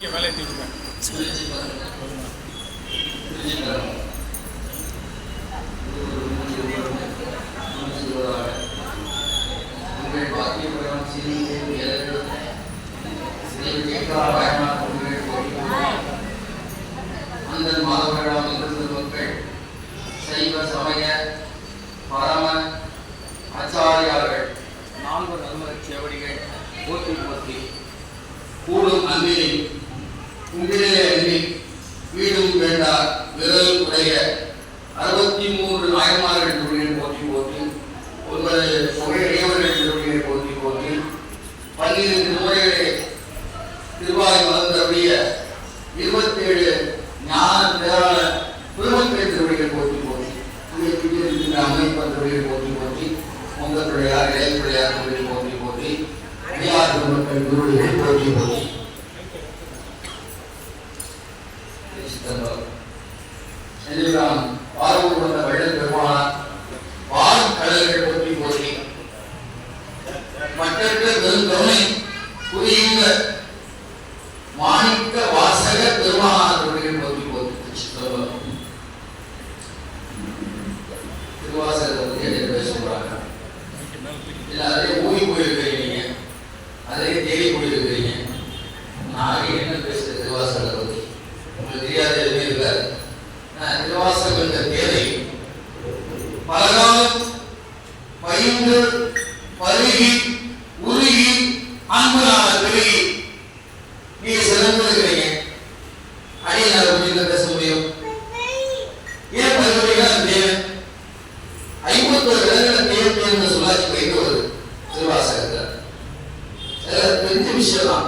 வேலையை தீவிடுவேன் அந்த சைவ சமய பரம ஆச்சாரியார்கள் நான்கு நல்வர் சேவடிகள் போற்றி போற்றி. கூடும் அன்பினை அடியார் குடும்பங்கள் திருவிழிகள் போற்றி போற்றி எல்லாம் பார்வை கொண்ட வெள்ளம் பெருமானார் வான் கடல்கள் போற்றி போற்றி மற்றற்ற பெருந்தொகை புரியுங்க மாணிக்க வாசக பெருமானார் அவர்கள் போற்றி போற்றி சித்தம்பரம். திருவாசகத்தை பத்தி என்ன பேச போறாங்க இல்ல அதே ஊறி போயிருக்கிறீங்க நீங்க அதே தேடி போயிருக்கிறீங்க நான் என்ன பேசுறது? திருவாசகத்தை பற்றி உங்களுக்கு தெரியாத எதுவுமே இருக்காது நான் என்ற தேவை. பலகாலம் பயின்று பருகி உருகி அன்புனால பெருகி நீங்க சிறந்து இருக்கிறீங்க அடியார் முடிந்த பேச முடியும். ஏன் பருவீங்கன்னா தேவை? ஐம்பத்தொரு இடங்களை தேவை என்று சொல்லாச்சு வைத்து வருது திருவாசகத்தில் சில தெரிஞ்ச விஷயம் தான்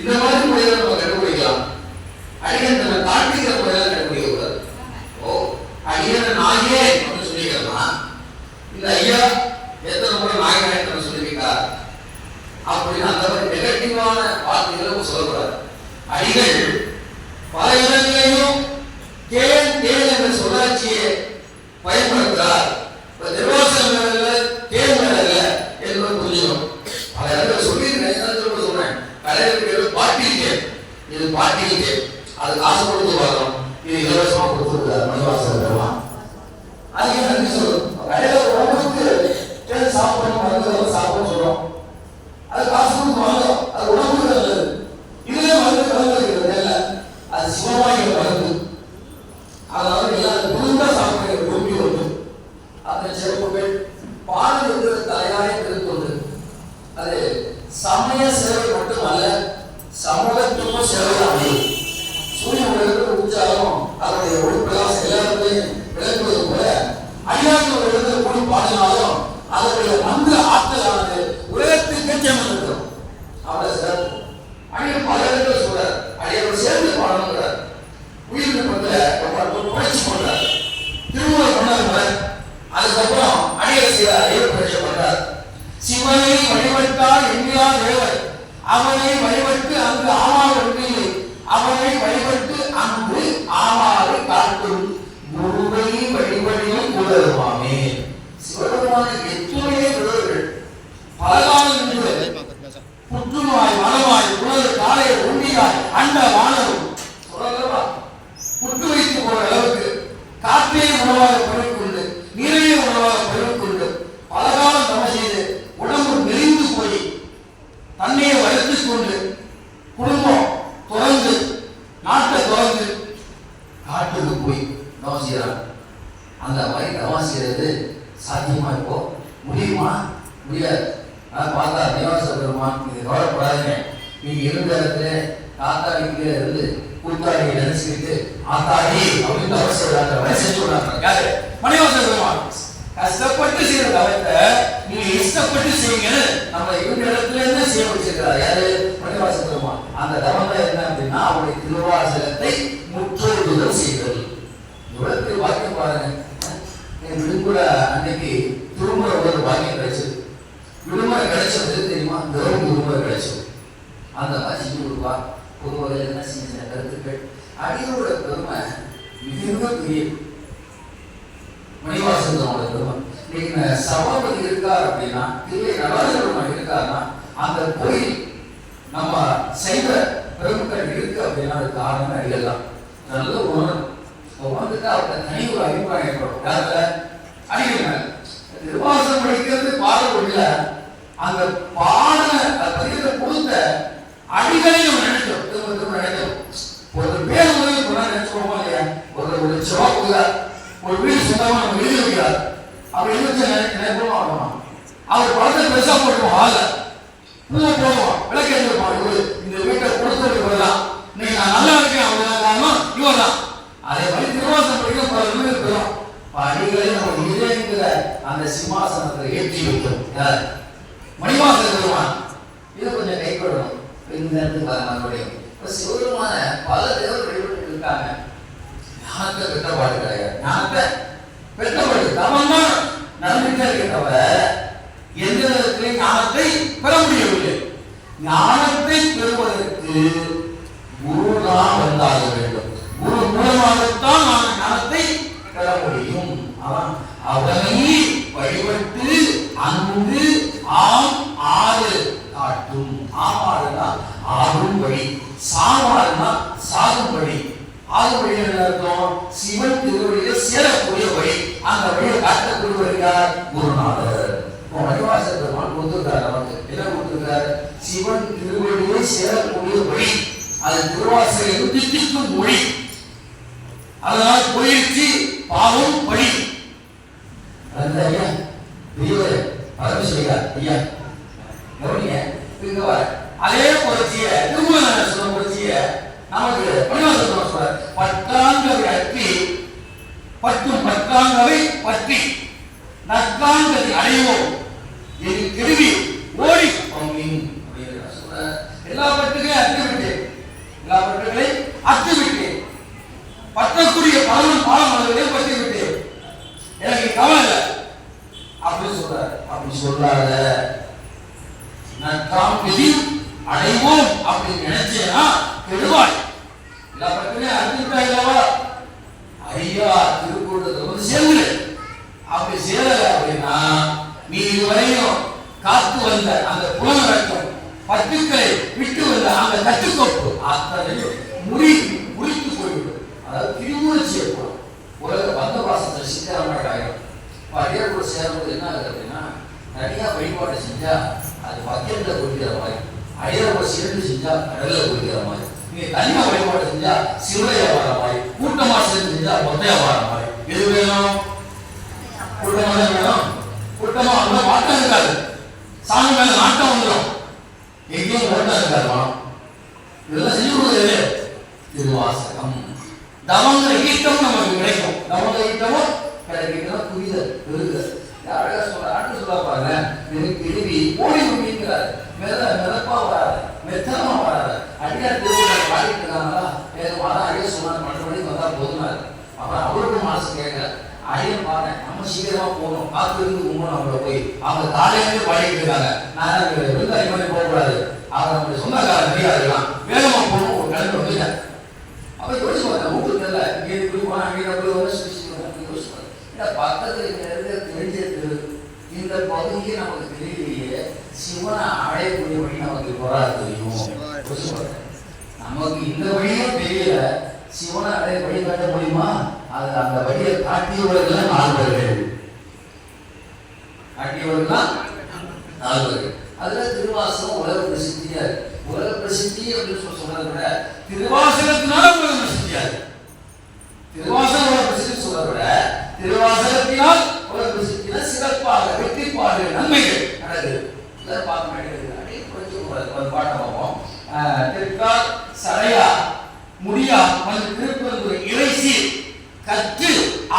இந்த மாதிரி முறைகளை நம்ம கண்டுபிடிக்கலாம். அடிக்கடி நம்ம காட்டுகிற முறையில கண்டுபிடிக்க கூடாது ஓ அடிக்கடி நாயே அப்படின்னு சொல்லிக்கலாம் இந்த ஐயா எத்தனை முறை நாயகன் சொல்லியிருக்கா? அப்படின்னு அந்த மாதிரி நெகட்டிவான வார்த்தைகளை சொல்லக்கூடாது. அடிகள் பல இடங்களிலும் கேள் கேள் என்ற சொல்லாட்சியை பயன்படுத்துகிறார் இப்ப திருவாசகங்களில் கேள் இல்லை என்பது புரிஞ்சுக்கணும் பல இடத்துல சொல்லியிருக்கேன் என்ன திரும்ப சொல்றேன் கலைஞர்கள் பாட்டில் கேள் மாட்டிக்கிட்டு அது காசு கொடுத்து பார்க்கணும். இது இலவசமா கொடுத்துருக்காரு மணிவாசகர் அது அதுக்கு நன்றி சொல்லணும். கடையில உணவுக்கு சாப்பிடணும் மருந்து சாப்பிடணும் சொல்றோம். அது காசு கொடுத்து வாங்கும் அது உடம்புக்கு நல்லது. இதுல மருந்து கலந்துருக்கிறது இல்ல அது சிவமாகிய மருந்து. அதாவது எல்லாரும் குடும்ப சாப்பிட விரும்பி ஒன்று அந்த சிறப்புகள் பாடல் இருக்கிற தலையாய திருத்தொண்டு அது சமய சேவை மட்டுமல்ல சமூகத்துவ சேவை சூரிய உலகத்தில் உற்சாகம் அதனுடைய ஒளி பிரகாசம் எல்லாருக்கும் விளங்குவது போல அழியாத ஒரு இடத்துல பாடினாலும் அதனுடைய மந்திர ஆற்றலானது உலகத்துக்கு ஜெயம் இருக்கிறோம் அவரை சிறப்பு. அங்கே பலருக்கு இடத்துல சொல்றார் அடியோட சேர்ந்து பாடணுங்கிறார் உயிர் பத்தில ரொம்ப பயிற்சி பண்றார் திருமணம் பண்ணாங்க அதுக்கப்புறம் அடியர் செய்ய ஐயர் பயிற்சி பண்றார் சிவனை வழிபட்டால் என்கிறா தேவர் அவனை வழிபட்டு அங்கு ஆமாறு ஒன்றில்லை அவனை வழிபட்டு அங்கு ஆமாறு காட்டும் குருவை வழிபடியும் கூடருமாமே சிவபெருமான எத்துணையே விடுவர்கள் பலகாலம் நின்று புற்றுமாய் மனமாய் உணவு காலை உண்டியாய் அண்ட வானரும் சொல்லலவா புட்டு வைத்து போற அளவுக்கு காற்றே உணவாக பெருக்கொண்டு நீரையும் உணவாக பெருக்கொண்டு பலகாலம் தவ செய்து உடம்பு மெலிந்து போய் தன்னையை வளர்த்துக் கொண்டு குடும்பம் துறந்து நாட்டை துறந்து காட்டுக்கு போய் தவம் செய்யறாங்க அந்த மாதிரி தவம் செய்கிறது சாத்தியமா இப்போ? முடியுமா? முடியாது. நான் பார்த்தா நிவாச பெருமான் இது கவலைப்படாதீங்க. நீங்க இருந்த இடத்துல காத்தாடி கீழே இருந்து கூத்தாடியை நினைச்சுக்கிட்டு ஆத்தாடி அப்படின்னு அவசியம் வயசு சொல்றாங்க யாரு? மணிவாச பெருமான் கஷ்டப்பட்டு செய்யற தவத்தை நீங்க இஷ்டப்பட்டு செய்யுங்கன்னு நம்ம இருந்த இடத்துல இருந்து செய்ய வச்சிருக்கிறார் யாரு? மணிவாச பெருமான் அந்த தவத்தை என்ன அப்படின்னா அவருடைய திருவாசகத்தை முற்றோடுதல் செய்தல் இவ்வளவு வாக்கியம் பாருங்க. என் விடுமுறை அன்னைக்கு திரும்ப ஒரு வாக்கியம் கிடைச்சது. விடுமுறை கிடைச்சது தெரியுமா? கௌரவ விடுமுறை கிடைச்சது. அந்த மாதிரி செஞ்சு கொடுப்பா பொதுவாக என்ன செஞ்ச கருத்துக்கள். அடியோட பெருமை மிக பெரிய மணிவாசனோட பெருமை. சபாபதி இருக்கார் அப்படின்னா தில்லை நடராஜ இருக்காருன்னா அந்த கோயில் நம்ம இருக்கு பெருமக்கள் அது காரணம் அடிகள் நல்ல உணர்வு. உணர்ந்துட்டு தனி ஒரு அபிப்பிராயம் ஏற்படும். யாருல அடிகள். படிக்கிறது அந்த பாடல அந்த கொடுத்த நினைச்சோம் ஒரு ஒரு ஒரு வீடு சொந்தமாக நம்ம எழுதி வைக்கிறார் அப்படி எழுதி வச்சா நினைப்போம் ஆகணும் அவர் படத்தை பெருசாக போட்டுருவோம் ஹால நல்லா போடுவோம் விளக்கு எடுத்துருப்போம் இவரு இந்த வீட்டை கொடுத்தது இவர் தான் இன்னைக்கு நான் நல்லா இருக்கேன் அவங்க காரணம் இவர் தான் அதே மாதிரி திருவாசனம் படிக்க பல வீடு இருக்கிறோம் படிகளை நம்ம இதயங்கிற அந்த சிம்மாசனத்தை ஏற்றி வைக்கும். யார்? மணிவாசல் பெருமான். இது கொஞ்சம் கைப்படணும் இந்த நேரத்துக்கு வர மறுபடியும். சிவபெருமான பல தேவர்கள் இருக்காங்க. ஞானத்தை வெட்டப்பாடு கிடையாது நாக்க வெட்டப்பாடு தவம் நடந்துட்டே இருக்கிறவ எந்த விதத்திலையும் ஞானத்தை பெற முடியவில்லை. ஞானத்தை பெறுவதற்கு குரு தான் வந்தாக வேண்டும் குரு மூலமாகத்தான் நான் ஞானத்தை பெற முடியும். அவன் அவனை வழிபட்டு அங்கு ஆம் ஆறு காட்டும் ஆமாறுனா ஆறும் வழி சாமாறுனா சாகும் வழி ஆகும் வழி என்ன அர்த்தம் சிவன் திருவடியில சேரக்கூடிய வழி. அந்த வழியை காட்டக்கூடியவர் யார் குருநாதர் இப்போ பெருமான் கொடுத்திருக்காரு நமக்கு. என்ன கொடுத்திருக்காரு சிவன் திருவடியிலே சேரக்கூடிய வழி. அது திருவாசலை திட்டிக்கும் மொழி. அதனால் பாவம் வழி அந்த ஐயா பெரியவர் பரமசிவா ஐயா கவனிங்க இங்க வர அதே புரட்சிய திரும்ப சொல்ல புரட்சிய நமக்கு பணிவாசம் சொல்ற பட்டாங்கவை அற்றி பட்டும் பட்டாங்கவை பற்றி நற்காங்கதை அடைவோம் என் கெடுவி ஓடி பங்கின் அப்படின்னு சொல்ற எல்லா பட்டுகளையும் அற்று விட்டேன் எல்லா பட்டுகளையும் அற்று விட்டேன் பற்றக்கூடிய பலனும் பாலம் அளவிலே பற்றி விட்டேன் எனக்கு கவலை இல்லை. அப்படி சொல்றாரு அப்படி சொல்லாத. நான் தாம் விதி அடைவோம் அப்படின்னு நினைச்சேனா கெடுவாய். எல்லா பக்கமே அறிஞ்சிருக்கா இல்லவா ஐயா திருக்கூட்டத்தை வந்து சேர்ந்து அப்படி சேரல அப்படின்னா நீ இதுவரையும் காத்து வந்த அந்த புலனடக்கம் பத்துக்களை விட்டு வந்த அந்த கட்டுக்கோப்பு அத்தனையும் முறி அதே சேரும்போது என்ன ஆகுது அப்படின்னா நிறையா வழிபாடு செஞ்சா அது பக்கெட்ல குடிக்கிற மாதிரி அயல கூட சிறந்து செஞ்சால் கடல்ல குடிக்கிற மாதிரி நீங்கள் தனியாக வழிபாடு செஞ்சா சிறுவையாக வர மாதிரி கூட்டமா சேர்ந்து செஞ்சா மொத்தையாக வர மாதிரி எது வேணும்? கூட்டமாக தான் வேணும். கூட்டமா வந்து மாட்டம் இருக்காது. சாமி மேலே நாட்டம் வந்துடும் எங்கேயும் ஓட்டம் இருக்காது மனம். இதெல்லாம் செஞ்சு கொடுக்குறது திருவாசகம். தவங்கிற ஈட்டம் நமக்கு கிடைக்கும். தவங்கிற ஈட்டமும் கிடைக்கும் புரிதல் பெறுதல் அழகா சொல்ற அடுத்து சொல்ல பாருங்க. எனக்கு திரும்பி ஓடி முடிங்கிறாரு மெத மெதப்பா வராது மெத்தமா வராது அடியார் திருவிழா பாடிட்டு இருக்காங்களா ஏதோ அதான் அடியா சொன்னார் பன்னெண்டு மணிக்கு வந்தா போதுனாரு அப்புறம் அவருக்கும் மனசு கேட்கல அடியன் பாருங்க நம்ம சீக்கிரமா போகணும். காத்து இருந்து கும்பணும் அவங்கள போய் அவங்க காலையில பாடிட்டு இருக்காங்க. நான் விருந்தாளி மாதிரி போகக்கூடாது. அவர் பகுதியை நமக்கு தெரியலையே சிவனை அடையக்கூடிய வழி நமக்கு போரா தெரியும். நமக்கு இந்த வழியும் தெரியல சிவனை அடைய வழி காட்ட முடியுமா? அது அந்த வழியை காட்டியவர்கள் நால்வர்கள் காட்டியவர்கள் நால்வர்கள் அதுல திருவாசகம் உலக பிரசித்தியா இருக்கு. உலக பிரசித்தி அப்படின்னு சொல்லி சொல்றதை விட திருவாசகத்தினால உலக பிரசித்தியா இருக்கு. திருவாசகம் உலக பிரசித்தி சொல்றதை விட திருவாசகத்தினால் உலக பிரசித்தினா சிறப்பாக வெற்றிப்பாடு நன்மைகள் நடக்குது இதை பார்க்க வேண்டியது ஒரு பாட்டை பார்ப்போம். ஆஹ், திருக்கால் சரையா முடியா மது திருப்பெருந்துறை இறைசி கற்று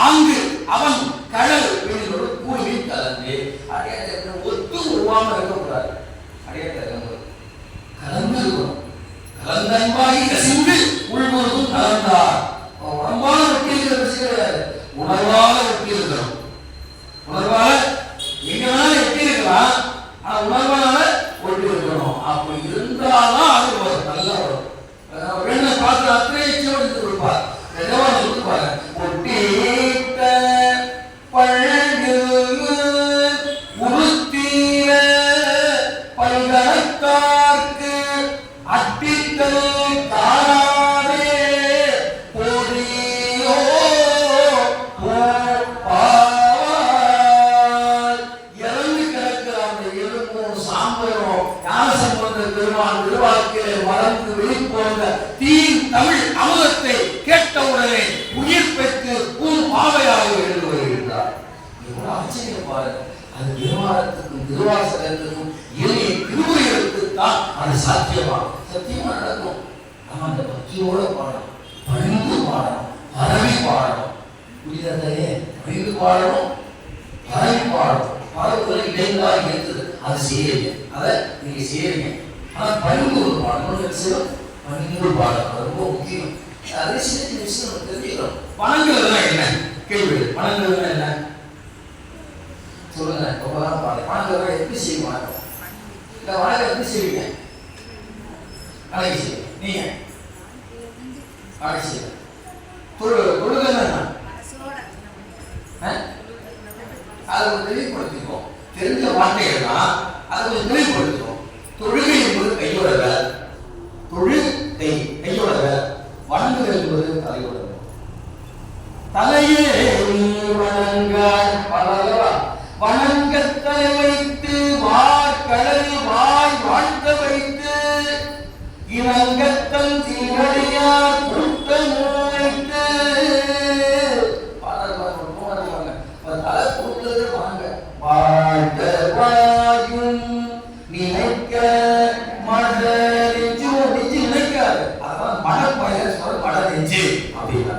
ஆங்கு அவன் கடல் வீடுகளோடு கூடி கலந்து அடையாளத்தை ஒத்து உருவாம இருக்கக்கூடாது. அடையாளத்தை கலந்து இருக்கணும் கலந்தன்பாகி கசிந்து உள்முழுதும் கலந்தார் உடம்பால வெட்டி இருக்கிற விஷயம் வெட்டி இருக்கிறோம் வேணாலும் ஆனா ஒட்டி இருக்கணும். அப்ப இருந்தாலும் மேலாக எழுந்து வருகின்றார் எவ்வளவு ஆச்சரியப்பாரு அது திருவாரத்துக்கும் திருவாசகத்துக்கும் இளைய கிருபைகளுக்கு தான் அது சாத்தியமாகும். சத்தியமா நடக்கும். நம்ம அந்த பக்தியோட பாடணும். பணிந்து பாடணும். பரவி பாடணும். புரியுதே பணிந்து பாடணும். பரவி பாடணும். பரவுதல் இடைங்களாக இருக்குது அது செய்யுங்க அதை நீங்க செய்யுங்க ஆனால் பணிந்து ஒரு பாடணும் சில பணிந்து பாடணும் ரொம்ப முக்கியம். அதே சில விஷயம் தெரிஞ்சுக்கணும் வணங்குறதுனா என்ன? கேள்வி. பணங்கிறதுனா என்ன? சொல்லுங்க. ரொம்ப தான் பாருங்க. வணக்கம் எப்படி செய்யும் வணக்கம். இல்ல வணக்கம் எப்படி செய்வீங்க? நாளைக்கு செய்யும் நீங்க. நாளைக்கு செய்யும் தொழு தொழுகை என்ன? ஆ? அதை கொஞ்சம் தெளிவுபடுத்திக்கோ. தெரிஞ்ச வார்த்தைகள் தான் அதை கொஞ்சம் தலையே நீ வணங்க வைத்து வாய் வாய் வாழ்த்த வைத்து இணங்கத்தன் தீரடியார் கூட்டம் வைத்து வாழ்த்த வாயும் நினைக்க மட நெஞ்சு நெஞ்சு நினைக்காது. அதான் மடப்பயர் சொல்ற மட நெஞ்சு. அப்படின்னா.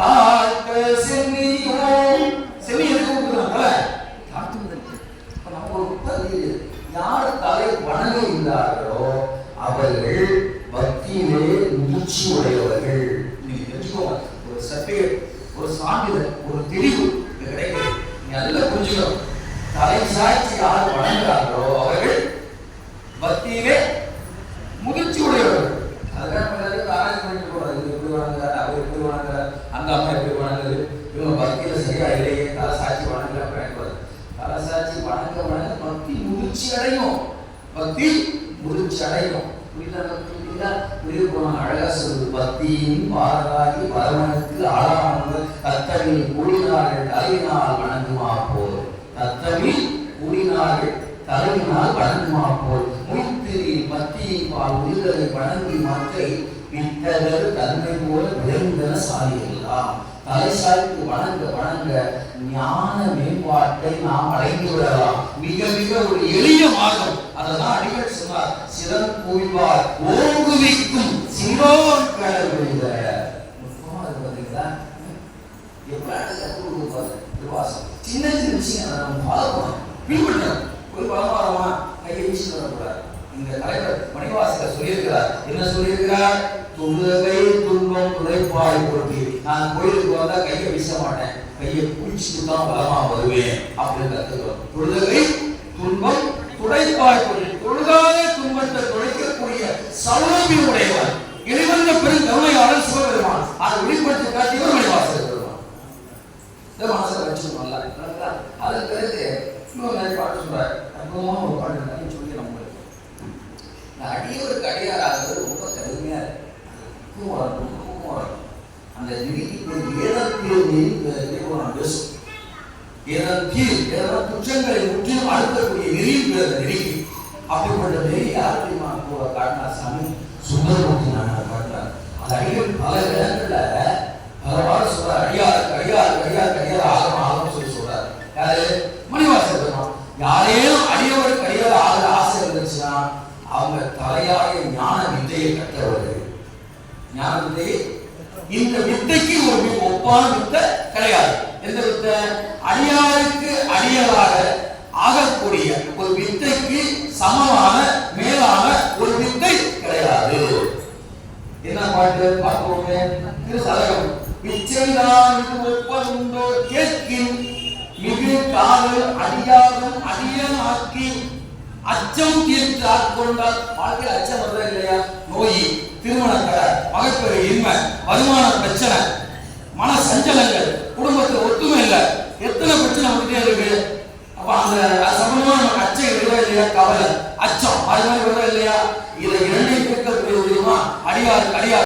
தாழ்த்த சென்னியும் சென்னி எதுக்கு தாழ்த்துவதற்கு. நம்ம யார் தலை வணங்குகின்றார்களோ அவர்கள் பக்தியிலே முயற்சி உடையவர்கள். தெரிஞ்சுக்கோங்க. ஒரு சர்டிபிகேட் ஒரு சான்றிதழ் ஒரு தெளிவு இது நல்லா புரிஞ்சுக்கணும். தலை சாட்சி யார் வணங்குறார்களோ அவர்கள் பக்தியிலே முதிர்ச்சி உடையவர்கள் அதுக்காக நம்ம எல்லாரும் ஆராய்ச்சி பண்ணிட்டு போறோம் இது எப்படி வணங்குறாரு அவர் எப்படி வணங்குறாரு அந்த அம்மா எப்படி வணங்குது இவங்க பக்தியில் சரியா இல்லையே தலசாட்சி வணங்கல பயன்படுது. தலை வணங்க வணங்க பக்தி முதிர்ச்சி அடையும். பக்தி முதிர்ச்சி அடையும். புரியுதா? புரியுதா? போனாங்க. அழகா சொல்லுது. பக்தியின் பாரதாகி பரமனுக்கு ஆளானது தத்தமிழ் கூடினார்கள் தலையினால் வணங்குமா போல். தத்தமிழ் கூறினார்கள் தலைவினால் வணங்குமா போல். முய்த்திரி பத்தியை பால் உயிர்களை வணங்கி மக்கை விட்டவர் தன்மை போல விளைந்தன சாலியெல்லாம். தலை சாய்த்து வணங்க வணங்க ஞான மேம்பாட்டை நாம் அடைந்து விடலாம். மிக மிக ஒரு எளிய மார்க்கம். அதெல்லாம் அடிகள் சொன்னார். சிறன் கோயில்வார் ஓங்குவிக்கும் சிரோன் கடவுள் விழுந்த திருவாசம் சின்ன சின்ன விஷயம் நம்ம ஃபாலோ பண்ணணும் பின்பற்றணும் ஒரு பலமாரமா கையை வீசி வரக்கூடாது இந்த தலைவர் மணிவாசகர் சொல்லியிருக்கிறார். என்ன சொல்லியிருக்கிறார்? துன்பம் துடைப்பாய் கொடுத்து நான் கோயிலுக்கு வந்தா கையை வீச மாட்டேன். கையை தான் பலமா வருவேன். அப்படின்னு கத்துக்கிறோம் துன்பம் துடைப்பாய் தொழுகாத துன்பத்தை துடைக்கக்கூடிய சௌலபியம் உடையவர். இறைவந்த பெரும் கருணையாளர் சிவபெருமான். அதை வெளிப்படுத்தி காட்டியவர் மணிவாசகர் பெருமான். இந்த மனசுல வச்சுக்கணும். நல்லா அதுக்கு பிறகு இன்னொரு பாட்டு சொல்றாரு. அற்புதமான ஒரு பாட்டு நிறைய சொல்லி நம்மளுக்கு இந்த அடியாராகிறது ரொம்ப கடுமையாக இருக்கு தூக்கம் வரணும் தூக்கம் அந்த நிதிக்கு ஏதத்தில் பேசும் ஏதாவது ஏதாவது குற்றங்களை முற்றிலும் அழுத்தக்கூடிய நெறியில் பிறந்த நெறிக்கு அப்படிப்பட்ட நெறி யார் தெரியுமா? கூட காட்டினா சாமி சுந்தரமூர்த்தி நாயனார் காட்டினார் அந்த அடிகள் பல இடங்கள்ல பலவாறு சொல்றார் அடியார் அடியார் அடியார் அடியார் ஆகணும் ஆகணும்னு சொல்லி சொல்றார். யாரு? தலையாய ஞான வித்தையை கற்றவர்கள் ஞான வித்தையை இந்த வித்தைக்கு ஒரு ஒப்பான வித்தை கிடையாது. எந்த வித்தை? அடியாருக்கு அடியலாக ஆகக்கூடிய ஒரு வித்தைக்கு சமமான மேலான ஒரு வித்தை கிடையாது. என்ன பாட்டு பார்ப்போமே? திரு சதகம் பிச்சைதான் இது கேட்கின் மிகு காதல் அடியாரும் அடியனாக்கி அச்சம் தீர்த்து ஆட்கொண்டால் வாழ்க்கையில் அச்சம் வருதா இல்லையா? நோய் திருமண தடை மகப்பேறு இன்மை வருமான பிரச்சனை மன சஞ்சலங்கள் குடும்பத்தில் ஒத்துமை இல்லை. எத்தனை பிரச்சனை வந்துட்டே இருக்கு? அப்ப அந்த அது சம்பந்தமா நமக்கு அச்சம் வருதா இல்லையா? கவலை அச்சம் அது மாதிரி வருதா இல்லையா? இதை இரண்டையும் தீர்க்கக்கூடிய தெரியுமா அடியார் அடியார்.